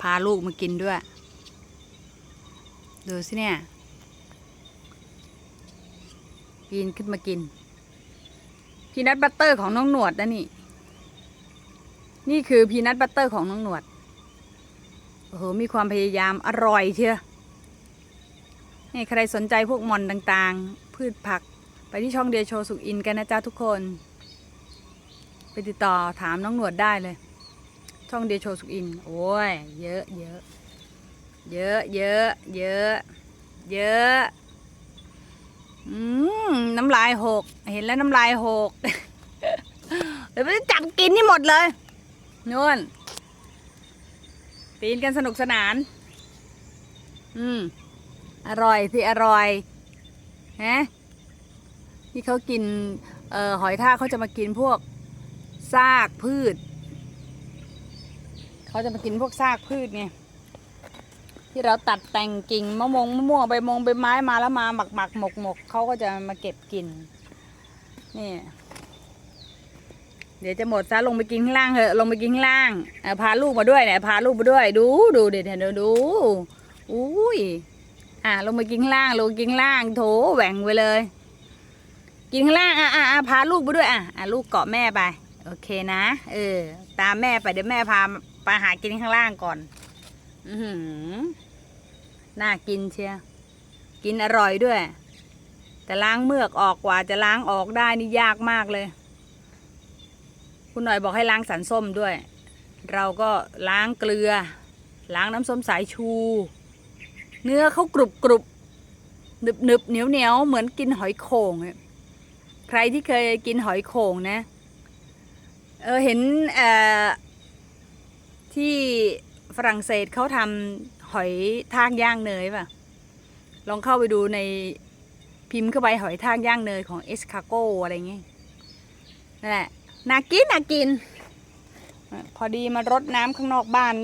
พาลูกมากินด้วย ดูสิเนี่ยปีนขึ้นมากิน พีนัทบัตเตอร์ของน้องหนวดนะนี่ นี่คือพีนัทบัตเตอร์ของน้องหนวด โอ้โห มีความพยายามอร่อยเชียวนี่ใครสนใจพวกมอนต่างๆ พืชผัก ไปที่ช่องเดียโชว์สุกอินกันนะจ๊ะทุกคน ไปติดต่อถามน้องหนวดได้เลย ช่องเดโชสุกอิน โอ้ย เยอะเยอะ เยอะเยอะเยอะเยอะอืมน้ำลายหก เห็นแล้วน้ำลายหก เดี๋ยวไปจับกินนี่หมดเลยนู่นปีนกันสนุกสนาน อืม อร่อยสิอร่อยฮะที่เขากิน เอ่อ หอยทากเขาจะมากินพวก ซากพืช เขาจะมากินพวกซากพืชไงที่เราตัดแต่งกิ่งมะม่วงมะม่วงใบมงใบไม้มาแล้วมาหมักหมักหมกหมกเขาก็จะมาเก็บกินนี่เดี๋ยวจะหมดซะลงไปกินข้างล่างเถอะลงไปกินข้างล่างาพาลูกมาด้วยเนี่ยพาลูกมาด้วย ดูดูเดี๋ยวเดี๋ยวดูอุ้ยอะลงไปกินข้างล่างลงกินข้างล่างโถแหว่งไปเลย กินข้างล่างอะอะอะพาลูกมาด้วยอะอะลูกเกาะแม่ไป โอเคนะ เออ ตามแม่ไปเดี๋ยวแม่พาไปหากินข้างล่างก่อน อือน่ากินเชียกินอร่อยด้วย แต่ล้างเมือกออกกว่าจะล้างออกได้นี่ยากมากเลย คุณหน่อยบอกให้ล้างสันส้มด้วย เราก็ล้างเกลือ ล้างน้ำส้มสายชู เนื้อเขากรุบกรุบหนึบหนึบเหนียวเหนียวเหมือนกินหอยโข่งใครที่เคยกินหอยโข่งนะ เออเห็นเอ่อ ที่ฝรั่งเศสเขาทำหอยทากย่างเนยป่ะ ลองเข้าไปดูในพิมพ์เข้าไปหอยทากย่างเนยของเอสคาโกอะไรเงี้ยนั่นแหละน่ากินน่ากิน พอดีมารดน้ำข้างนอกบ้าน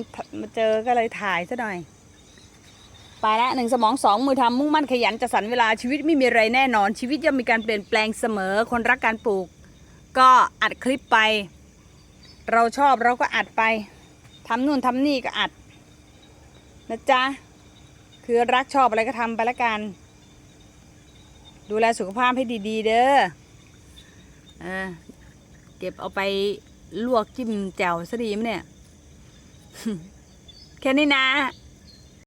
มาเจอก็เลยถ่ายซะหน่อย ไปละหนึ่งสมองสองมือทำมุ่งมั่นขยันจะสรรเวลาชีวิตไม่มีอะไรแน่นอนชีวิตย่อมมีการเปลี่ยนแปลงเสมอคนรักการปลูก ก็อัดคลิปไป เราชอบเราก็อัดไป ทำนู่นทำนี่ก็อัดนะจ๊ะ คือรักชอบอะไรก็ทำไปละกัน ดูแลสุขภาพให้ดี ๆ เด้อเออเก็บเอาไปลวกจิ้มแจ่วซะดีมั้ยเนี่ย แค่นี้นะ